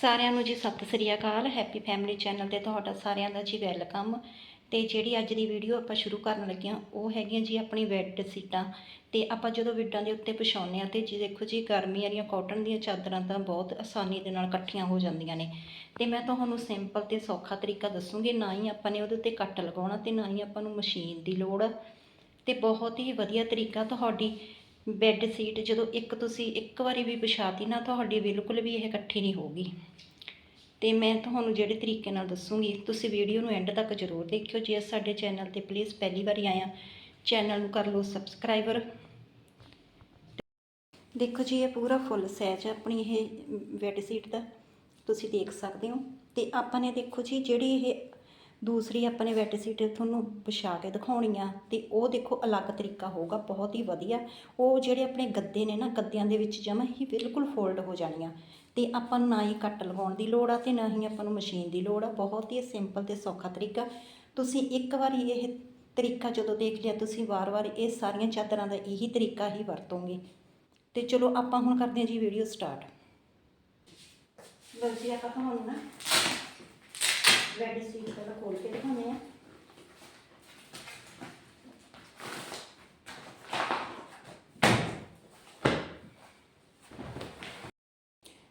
ਸਾਰਿਆਂ ਨੂੰ ਜੀ ਸਤਿ ਸ੍ਰੀ ਅਕਾਲ, ਹੈਪੀ ਫੈਮਿਲੀ ਚੈਨਲ ਤੇ ਤੁਹਾਡਾ ਸਾਰਿਆਂ ਦਾ ਜੀ ਵੈਲਕਮ। ਤੇ ਜਿਹੜੀ ਅੱਜ ਦੀ ਵੀਡੀਓ ਆਪਾਂ ਸ਼ੁਰੂ ਕਰਨ ਲੱਗੇ ਹਾਂ ਉਹ ਹੈਗੀਆਂ ਜੀ ਆਪਣੀ ਬੈੱਡ ਸੀਟਾਂ। ਤੇ ਆਪਾਂ ਜਦੋਂ ਵਿੱਡਾਂ ਦੇ ਉੱਤੇ ਵਿਛਾਉਂਦੇ ਆ ਤੇ ਜੀ ਦੇਖੋ ਜੀ ਗਰਮੀ ਵਾਲੀਆਂ ਕਾਟਨ ਦੀਆਂ ਚਾਦਰਾਂ ਤਾਂ ਬਹੁਤ ਆਸਾਨੀ ਦੇ ਨਾਲ ਇਕੱਠੀਆਂ ਹੋ ਜਾਂਦੀਆਂ ਨੇ। ਤੇ ਮੈਂ ਤੁਹਾਨੂੰ ਸਿੰਪਲ ਤੇ ਸੌਖਾ ਤਰੀਕਾ ਦੱਸੂਗੀ, ਨਾ ਹੀ ਆਪਾਂ ਨੇ ਉਹਦੇ ਉੱਤੇ ਕੱਟ ਲਗਾਉਣਾ ਤੇ ਨਾ ਹੀ ਆਪਾਂ ਨੂੰ ਮਸ਼ੀਨ ਦੀ ਲੋੜ। ਆ ਤੇ ਬਹੁਤ ਹੀ ਵਧੀਆ ਤਰੀਕਾ ਤੁਹਾਡੀ ਬੈੱਡ ਸੀਟ ਜਦੋਂ ਇੱਕ ਤੁਸੀਂ ਇੱਕ ਵਾਰੀ ਵੀ ਵਿਛਾਤੀ ਨਾ ਤੁਹਾਡੀ ਬਿਲਕੁਲ ਵੀ ਇਹ ਇਕੱਠੀ ਨਹੀਂ ਹੋਊਗੀ। ਤੇ ਮੈਂ ਤੁਹਾਨੂੰ ਜਿਹੜੇ ਤਰੀਕੇ ਨਾਲ ਦੱਸੂਗੀ, ਤੁਸੀਂ ਵੀਡੀਓ ਨੂੰ ਐਂਡ ਤੱਕ ਜ਼ਰੂਰ ਦੇਖਿਓ। ਜੇ ਸਾਡੇ ਚੈਨਲ ਤੇ ਪਲੀਜ਼ ਪਹਿਲੀ ਵਾਰੀ ਆਇਆ ਚੈਨਲ ਨੂੰ ਕਰ ਲਓ ਸਬਸਕ੍ਰਾਈਬਰ ਦੇਖੋ ਜੀ, ਇਹ ਪੂਰਾ ਫੁੱਲ ਸਾਈਜ਼ ਹੈ ਆਪਣੀ ਇਹ ਬੈੱਡ ਸੀਟ ਦਾ। ਤੁਸੀਂ ਦੇਖ ਸਕਦੇ ਹੋ। ਤੇ ਆਪਾਂ ਨੇ ਦੇਖੋ ਜੀ, ਜਿਹੜੀ ਇਹ ਦੂਸਰੀ ਆਪਣੇ ਬੈੱਡ ਸੀਟ ਤੁਹਾਨੂੰ ਵਿਛਾ ਕੇ ਦਿਖਾਉਣੀ ਆ ਤੇ ਉਹ ਦੇਖੋ ਅਲੱਗ ਤਰੀਕਾ ਹੋਊਗਾ, ਬਹੁਤ ਹੀ ਵਧੀਆ। ਉਹ ਜਿਹੜੇ ਆਪਣੇ ਗੱਦੇ ਨੇ ਨਾ, ਗੱਦਿਆਂ ਦੇ ਵਿੱਚ ਜਮਾ ਹੀ ਬਿਲਕੁਲ ਫੋਲਡ ਹੋ ਜਾਣੀਆਂ। ਤੇ ਆਪਾਂ ਨੂੰ ਨਾ ਹੀ ਕੱਟ ਲਗਾਉਣ ਦੀ ਲੋੜ ਆ ਤੇ ਨਾ ਹੀ ਆਪਾਂ ਨੂੰ ਮਸ਼ੀਨ ਦੀ ਲੋੜ ਆ। ਬਹੁਤ ਹੀ ਸਿੰਪਲ ਤੇ ਸੌਖਾ ਤਰੀਕਾ। ਤੁਸੀਂ ਇੱਕ ਵਾਰੀ ਇਹ ਤਰੀਕਾ ਜਦੋਂ ਦੇਖ ਲਿਆ, ਤੁਸੀਂ ਵਾਰ-ਵਾਰ ਇਹ ਸਾਰੀਆਂ ਚਾਦਰਾਂ ਦਾ ਇਹੀ ਤਰੀਕਾ ਹੀ ਵਰਤੋਂਗੇ। ਤੇ ਚਲੋ ਆਪਾਂ ਹੁਣ ਕਰਦੇ ਹਾਂ ਜੀ ਵੀਡੀਓ ਸਟਾਰਟ ਲਓ ਜੀ, ਆਪਾਂ ਤੁਹਾਨੂੰ ਨਾ ਬੈੱਡ ਸੀਟ ਪਹਿਲਾਂ ਖੋਲ ਕੇ ਦਿਖਾਉਂਦੇ ਆ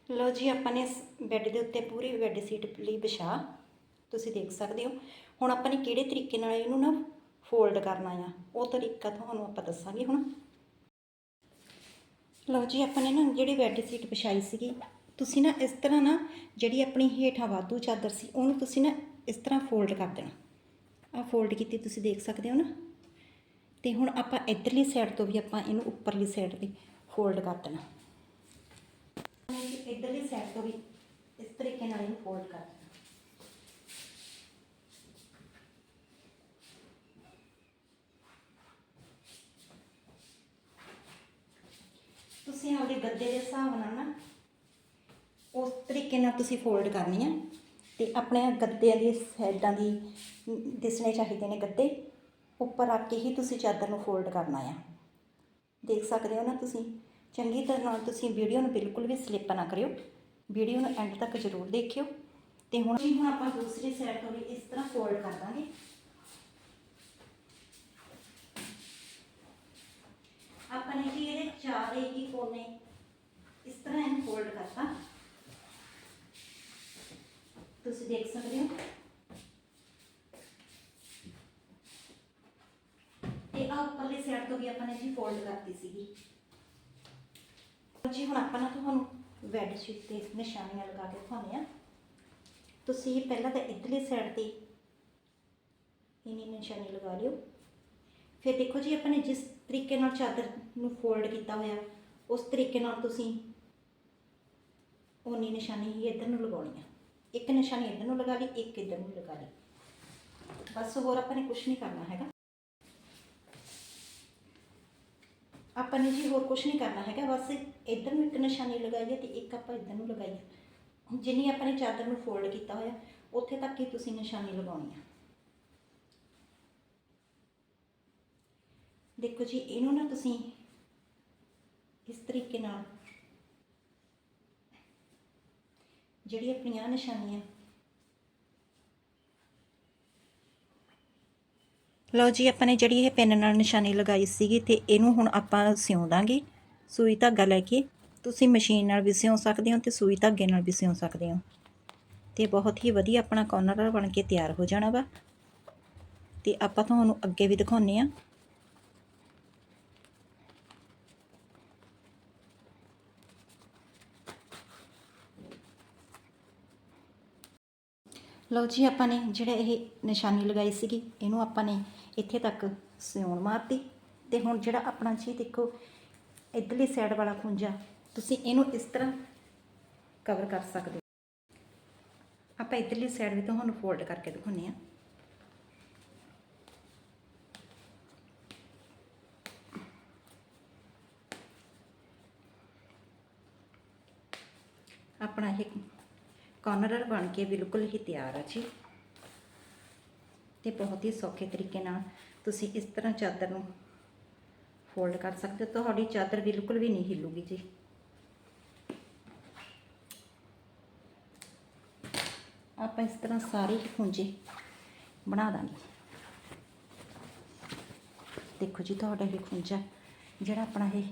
ਲਓ ਜੀ, ਆਪਾਂ ਨੇ ਬੈੱਡ ਦੇ ਉੱਤੇ ਪੂਰੀ ਬੈੱਡ ਸੀਟ ਲਈ ਵਿਛਾ। ਤੁਸੀਂ ਦੇਖ ਸਕਦੇ ਹੋ। ਹੁਣ ਆਪਾਂ ਨੇ ਕਿਹੜੇ ਤਰੀਕੇ ਨਾਲ ਇਹਨੂੰ ਨਾ ਫੋਲਡ ਕਰਨਾ ਆ, ਉਹ ਤਰੀਕਾ ਤੁਹਾਨੂੰ ਆਪਾਂ ਦੱਸਾਂਗੇ ਹੁਣ। ਲਓ ਜੀ, ਆਪਾਂ ਨੇ ਨਾ ਜਿਹੜੀ ਬੈੱਡ ਸੀਟ ਵਿਛਾਈ ਸੀਗੀ ਤੁਸੀਂ ਨਾ ਇਸ ਤਰ੍ਹਾਂ ਨਾ ਜਿਹੜੀ ਆਪਣੀ ਹੇਠਾਂ ਵਾਧੂ ਚਾਦਰ ਸੀ, ਉਹਨੂੰ ਤੁਸੀਂ ਨਾ ਇਸ ਤਰ੍ਹਾਂ ਫੋਲਡ ਕਰ ਦੇਣਾ। ਆ ਫੋਲਡ ਕੀਤੀ ਤੁਸੀਂ ਦੇਖ ਸਕਦੇ ਹੋ ਨਾ? ਤੇ ਹੁਣ ਆਪਾਂ ਇਧਰਲੀ ਸਾਈਡ ਤੋਂ ਵੀ ਆਪਾਂ ਇਹਨੂੰ ਉੱਪਰਲੀ ਸਾਈਡ ਤੇ ਫੋਲਡ ਕਰ ਦੇਣਾ। ਇਧਰਲੀ ਸਾਈਡ ਤੋਂ ਵੀ ਇਸ ਤਰੀਕੇ ਨਾਲ ਇਹਨੂੰ ਫੋਲਡ ਕਰ ਦੇਣਾ। ਤੁਸੀਂ ਆਪਦੇ ਗੱਦੇ ਦੇ ਹਿਸਾਬ ਨਾਲ ਨਾ ਉਸ ਤਰੀਕੇ ਨਾਲ ਤੁਸੀਂ ਫੋਲਡ ਕਰਨੀ ਆ ਤੇ ਆਪਣੇ ਗੱਦਿਆਂ ਦੀ ਸਾਈਡਾਂ ਦੀ, ਦਿਸਣੇ ਚਾਹੀਦੇ ਨੇ ਗੱਦੇ, ਉੱਪਰ ਰੱਖ ਕੇ ਹੀ ਤੁਸੀਂ ਚਾਦਰ ਨੂੰ ਫੋਲਡ ਕਰਨਾ ਆ। ਦੇਖ ਸਕਦੇ ਹੋ ਨਾ ਤੁਸੀਂ, ਚੰਗੀ ਤਰ੍ਹਾਂ ਨਾਲ ਤੁਸੀਂ ਵੀਡੀਓ ਨੂੰ ਬਿਲਕੁਲ ਵੀ ਸਲਿੱਪ ਨਾ ਕਰਿਓ। ਵੀਡੀਓ ਨੂੰ ਐਂਡ ਤੱਕ ਜ਼ਰੂਰ ਦੇਖਿਓ। ਤੇ ਹੁਣ ਵੀ ਹੁਣ ਆਪਾਂ ਦੂਸਰੀ ਸਾਈਡ ਤੋਂ ਵੀ ਇਸ ਤਰ੍ਹਾਂ ਫੋਲਡ ਕਰ ਦਾਂਗੇ। ਆਪਾਂ ਨੇ ਜੀ ਇਹਦੇ ਚਾਰੇ ਹੀ ਕੋਨੇ ਇਸ ਤਰ੍ਹਾਂ ਇਹਨੂੰ ਫੋਲਡ ਕਰਤਾ। ਤੁਸੀਂ ਦੇਖ ਸਕਦੇ ਹੋ। ਤੇ ਆ ਉੱਪਰਲੀ ਸਾਈਡ ਤੋਂ ਵੀ ਆਪਾਂ ਨੇ ਜੀ ਫੋਲਡ ਕਰਤੀ ਸੀਗੀ। ਜੀ ਹੁਣ ਆਪਾਂ ਨਾ ਤੁਹਾਨੂੰ ਬੈੱਡ ਸ਼ੀਟ ਤੇ ਨਿਸ਼ਾਨੀਆਂ ਲਗਾ ਕੇ ਦਿਖਾਉਂਦੇ ਆ ਤੁਸੀਂ ਪਹਿਲਾਂ ਤਾਂ ਇਧਰਲੀ ਸਾਈਡ ਤੇ ਇਨੀ ਨਿਸ਼ਾਨੀ ਲਗਾ ਲਿਓ। ਫਿਰ ਦੇਖੋ ਜੀ ਆਪਾਂ ਨੇ ਜਿਸ ਤਰੀਕੇ ਨਾਲ ਚਾਦਰ ਨੂੰ ਫੋਲਡ ਕੀਤਾ ਹੋਇਆ, ਉਸ ਤਰੀਕੇ ਨਾਲ ਤੁਸੀਂ ਉਨੀ ਨਿਸ਼ਾਨੀ ਹੀ ਇੱਧਰ ਨੂੰ ਲਗਾਉਣੀ ਆ। ਇੱਕ ਨਿਸ਼ਾਨੀ ਇੱਧਰ ਨੂੰ ਲਗਾ ਲਈ, ਇੱਕ ਇੱਧਰ ਨੂੰ ਲਗਾ ਲਈ। ਬਸ ਹੋਰ ਆਪਾਂ ਨੇ ਕੁਝ ਨਹੀਂ ਕਰਨਾ ਹੈਗਾ। ਆਪਾਂ ਨੇ ਜੀ ਹੋਰ ਕੁਝ ਨਹੀਂ ਕਰਨਾ ਹੈਗਾ, ਬਸ ਇੱਧਰ ਨੂੰ ਇੱਕ ਨਿਸ਼ਾਨੀ ਲਗਾਈਏ ਤੇ ਇੱਕ ਆਪਾਂ ਇੱਧਰ ਨੂੰ ਲਗਾਈਏ। ਜਿੰਨੀ ਆਪਾਂ ਨੇ ਚਾਦਰ ਨੂੰ ਫੋਲਡ ਕੀਤਾ ਹੋਇਆ, ਉੱਥੇ ਤੱਕ ਹੀ ਤੁਸੀਂ ਨਿਸ਼ਾਨੀ ਲਗਾਉਣੀ ਆ। ਦੇਖੋ ਜੀ, ਇਹਨੂੰ ਨਾ ਤੁਸੀਂ ਇਸ ਤਰੀਕੇ ਨਾਲ ਜਿਹੜੀ ਆਪਣੀਆਂ ਨਿਸ਼ਾਨੀਆਂ। ਲਓ ਜੀ, ਆਪਾਂ ਨੇ ਜਿਹੜੀ ਇਹ ਪੈਨ ਨਾਲ ਨਿਸ਼ਾਨੀ ਲਗਾਈ ਸੀਗੀ ਤੇ ਇਹਨੂੰ ਹੁਣ ਆਪਾਂ ਸਿਉਂ ਦਾਂਗੇ। ਸੂਈ ਧਾਗਾ ਲੈ ਕੇ। ਤੁਸੀਂ ਮਸ਼ੀਨ ਨਾਲ ਵੀ ਸਿਉਂ ਸਕਦੇ ਹੋ ਤੇ ਸੂਈ ਧਾਗੇ ਨਾਲ ਵੀ ਸਿਉਂ ਸਕਦੇ ਹੋ। ਤੇ ਬਹੁਤ ਹੀ ਵਧੀਆ ਆਪਣਾ ਕਾਰਨਰ ਬਣ ਕੇ ਤਿਆਰ ਹੋ ਜਾਣਾ ਵਾ। ਤੇ ਆਪਾਂ ਤੁਹਾਨੂੰ ਅੱਗੇ ਵੀ ਦਿਖਾਉਨੇ ਆ ਲਓ ਜੀ, ਆਪਾਂ ਨੇ ਜਿਹੜਾ ਇਹ ਨਿਸ਼ਾਨੀ ਲਗਾਈ ਸੀਗੀ, ਇਹਨੂੰ ਆਪਾਂ ਨੇ ਇੱਥੇ ਤੱਕ ਸਿਉਣ ਮਾਰਤੀ। ਤੇ ਹੁਣ ਜਿਹੜਾ ਆਪਣਾ ਜੀ ਦੇਖੋ, ਇਧਰਲੀ ਸਾਈਡ ਵਾਲਾ ਖੁੰਝਾ, ਤੁਸੀਂ ਇਹਨੂੰ ਇਸ ਤਰ੍ਹਾਂ ਕਵਰ ਕਰ ਸਕਦੇ ਹੋ। ਆਪਾਂ ਇਧਰਲੀ ਸਾਈਡ ਵੀ ਤੁਹਾਨੂੰ ਫੋਲਡ ਕਰਕੇ ਦਿਖਾਉਂਦੇ ਆ ਆਪਣਾ ਇਹ ਕਾਰਨਰ ਬਣ ਕੇ ਬਿਲਕੁਲ ਹੀ ਤਿਆਰ ਆ ਜੀ। ਤੇ ਬਹੁਤ ਹੀ ਸੌਖੇ ਤਰੀਕੇ ਨਾਲ ਤੁਸੀਂ ਇਸ ਤਰ੍ਹਾਂ ਚਾਦਰ ਨੂੰ ਫੋਲਡ ਕਰ ਸਕਦੇ ਹੋ। ਤੁਹਾਡੀ ਚਾਦਰ ਬਿਲਕੁਲ ਵੀ ਨਹੀਂ ਹਿੱਲੂਗੀ ਜੀ। ਆਪਾਂ ਇਸ ਤਰ੍ਹਾਂ ਸਾਰੇ ਹੀ ਖੁੰਝੇ ਬਣਾ ਦਾਂਗੇ। ਦੇਖੋ ਜੀ, ਤੁਹਾਡਾ ਇਹ ਖੁੰਝਾ, ਜਿਹੜਾ ਆਪਣਾ ਇਹ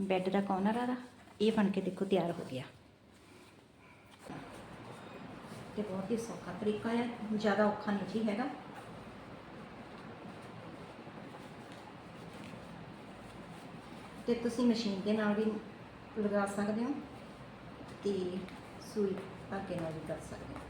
ਬੈੱਡ ਦਾ ਕੋਰਨਰ ਆ ਇਹ ਬਣ ਕੇ ਦੇਖੋ ਤਿਆਰ ਹੋ ਗਿਆ। ਤੇ ਬਹੁਤ ਹੀ ਸੌਖਾ ਤਰੀਕਾ ਹੈ, ਜ਼ਿਆਦਾ ਔਖਾ ਨਹੀਂ ਜੀ ਹੈਗਾ। ਤੇ ਤੁਸੀਂ ਮਸ਼ੀਨ ਦੇ ਨਾਲ ਵੀ ਲਗਾ ਸਕਦੇ ਹੋ ਤੇ ਸੂਈ ਧਾਗੇ ਨਾਲ ਵੀ ਕਰ ਸਕਦੇ ਹੋ।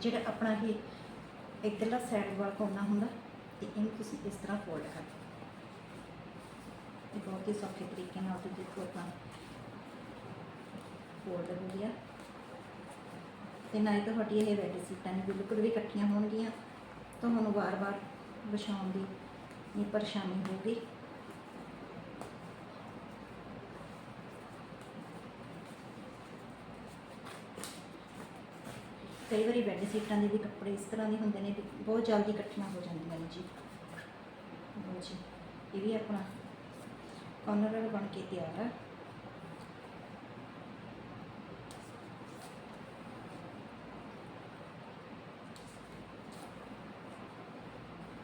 ਜਿਹੜਾ ਆਪਣਾ ਇਹ ਇੱਧਰਲਾ ਸਾਈਡ ਵਾਲਾ ਕੋਨਾ ਹੁੰਦਾ, ਤੇ ਇਹਨੂੰ ਤੁਸੀਂ ਇਸ ਤਰ੍ਹਾਂ ਫੋਲਡ ਕਰ ਦਿਓ। ਇਹ ਬਹੁਤ ਹੀ ਸੌਖੇ ਤਰੀਕੇ ਨਾਲ ਤੁਸੀਂ ਦੇਖੋ ਆਪਾਂ ਫੋਲਡ ਹੋ ਗਿਆ। ਤੇ ਨਾ ਹੀ ਤੁਹਾਡੀ ਇਹ ਬੈੱਡ ਸੀਟਾਂ ਨੇ ਬਿਲਕੁਲ ਵੀ ਇਕੱਠੀਆਂ ਹੋਣਗੀਆਂ। ਤੁਹਾਨੂੰ ਵਾਰ-ਵਾਰ ਵਿਛਾਉਣ ਦੀ ਨਹੀਂ ਪਰੇਸ਼ਾਨੀ ਹੋਊਗੀ ਕਈ ਵਾਰੀ ਬੈੱਡ ਸੀਟਾਂ ਦੇ ਵੀ ਕੱਪੜੇ ਇਸ ਤਰ੍ਹਾਂ ਦੇ ਹੁੰਦੇ ਨੇ ਵੀ ਬਹੁਤ ਜਲਦੀ ਇਕੱਠੀਆਂ ਹੋ ਜਾਂਦੀਆਂ ਨੇ ਜੀ। ਲਓ ਜੀ ਇਹ ਵੀ ਆਪਣਾ ਕਾਰਨਰ ਬਣ ਕੇ ਤਿਆਰ ਹੈ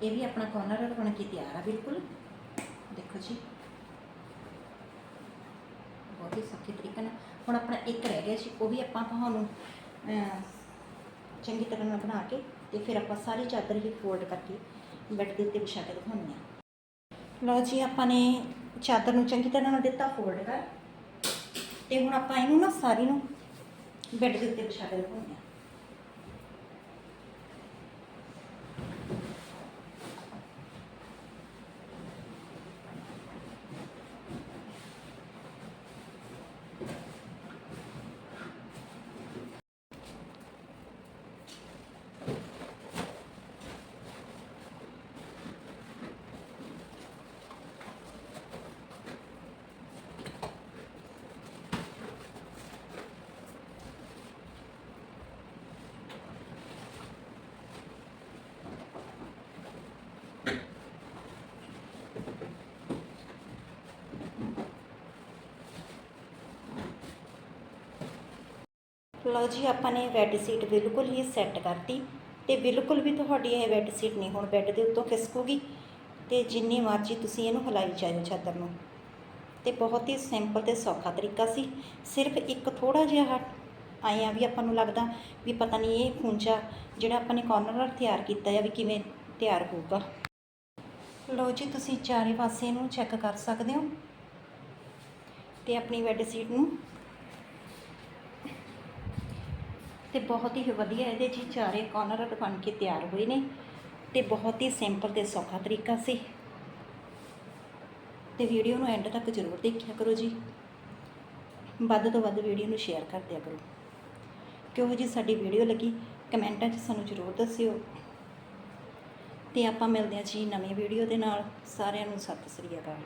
ਇਹ ਵੀ ਆਪਣਾ ਕਾਰਨਰ ਬਣ ਕੇ ਤਿਆਰ ਆ ਬਿਲਕੁਲ। ਦੇਖੋ ਜੀ। ਬਹੁਤ ਹੀ ਸੌਖੇ ਤਰੀਕੇ ਨਾਲ। ਹੁਣ ਆਪਣਾ ਇੱਕ ਰਹਿ ਗਿਆ ਸੀ ਉਹ ਵੀ ਆਪਾਂ ਤੁਹਾਨੂੰ ਅਹ, ਚੰਗੀ ਤਰ੍ਹਾਂ ਨਾਲ ਬਣਾ ਕੇ ਤੇ ਫਿਰ ਆਪਾਂ ਸਾਰੀ ਚਾਦਰ ਹੀ ਫੋਲਡ ਕਰਕੇ ਬੈੱਡ ਦੇ ਉੱਤੇ ਵਿਛਾ ਕੇ ਦਿਖਾਉਂਦੇ ਹਾਂ। ਲਓ ਜੀ, ਆਪਾਂ ਨੇ ਚਾਦਰ ਨੂੰ ਚੰਗੀ ਤਰ੍ਹਾਂ ਨਾਲ ਦਿੱਤਾ ਫੋਲਡ ਕਰ ਤੇ ਹੁਣ ਆਪਾਂ ਇਹਨੂੰ ਨਾ ਸਾਰੀ ਨੂੰ ਬੈੱਡ ਦੇ ਉੱਤੇ ਵਿਛਾ ਕੇ ਦਿਖਾਉਂਦੇ ਹਾਂ। ਲਓ ਜੀ, ਆਪਾਂ ਨੇ ਬੈੱਡ ਸੀਟ ਬਿਲਕੁਲ ਹੀ ਸੈੱਟ ਕਰਤੀ ਤੇ ਬਿਲਕੁਲ ਵੀ ਤੁਹਾਡੀ ਇਹ ਬੈੱਡ ਸੀਟ ਨਹੀਂ ਹੁਣ ਬੈੱਡ ਦੇ ਉੱਤੋਂ ਖਿਸਕੂਗੀ ਤੇ ਜਿੰਨੀ ਮਰਜ਼ੀ ਤੁਸੀਂ ਇਹਨੂੰ ਹਿਲਾਈ ਜਾਇਓ ਚਾਦਰ ਨੂੰ। ਤੇ ਬਹੁਤ ਹੀ ਸਿੰਪਲ ਤੇ ਸੌਖਾ ਤਰੀਕਾ ਸੀ। ਸਿਰਫ ਇੱਕ ਥੋੜਾ ਜਿਹਾ ਆਏ ਆ ਵੀ ਆਪਾਂ ਨੂੰ ਲੱਗਦਾ ਵੀ ਪਤਾ ਨਹੀਂ ਇਹ ਖੂੰਜਾ ਜਿਹੜਾ ਆਪਾਂ ਨੇ ਕਾਰਨਰ ਤਿਆਰ ਕੀਤਾ ਹੈ ਵੀ ਕਿਵੇਂ ਤਿਆਰ ਹੋਊਗਾ। ਲਓ ਜੀ, ਤੁਸੀਂ ਚਾਰੇ ਪਾਸੇ ਨੂੰ ਚੈੱਕ ਕਰ ਸਕਦੇ ਹੋ। ਤੇ ਆਪਣੀ ਬੈੱਡ ਸੀਟ ਨੂੰ। ਤੇ ਬਹੁਤ ਹੀ ਵਧੀਆ ਇਹਦੇ ਜੀ, ਚਾਰੇ ਕਾਰਨਰ ਬਣ ਕੇ ਤਿਆਰ ਹੋਏ ਨੇ। ਤੇ ਬਹੁਤ ਹੀ ਸਿੰਪਲ ਤੇ ਸੌਖਾ ਤਰੀਕਾ ਸੀ। ਤੇ ਵੀਡੀਓ ਨੂੰ ਐਂਡ ਤੱਕ ਜ਼ਰੂਰ ਦੇਖਿਆ ਕਰੋ ਜੀ। ਵੱਧ ਤੋਂ ਵੱਧ ਵੀਡੀਓ ਨੂੰ ਸ਼ੇਅਰ ਕਰ ਦਿਆ ਕਰੋ। ਕਿਹੋ ਜੀ ਸਾਡੀ ਵੀਡੀਓ ਲੱਗੀ? ਕਮੈਂਟਾਂ 'ਚ ਸਾਨੂੰ ਜ਼ਰੂਰ ਦੱਸਿਓ। ਤੇ ਆਪਾਂ ਮਿਲਦੇ ਹਾਂ ਜੀ ਨਵੀਂ ਵੀਡੀਓ ਦੇ ਨਾਲ। ਸਾਰਿਆਂ ਨੂੰ ਸਤਿ ਸ੍ਰੀ ਅਕਾਲ।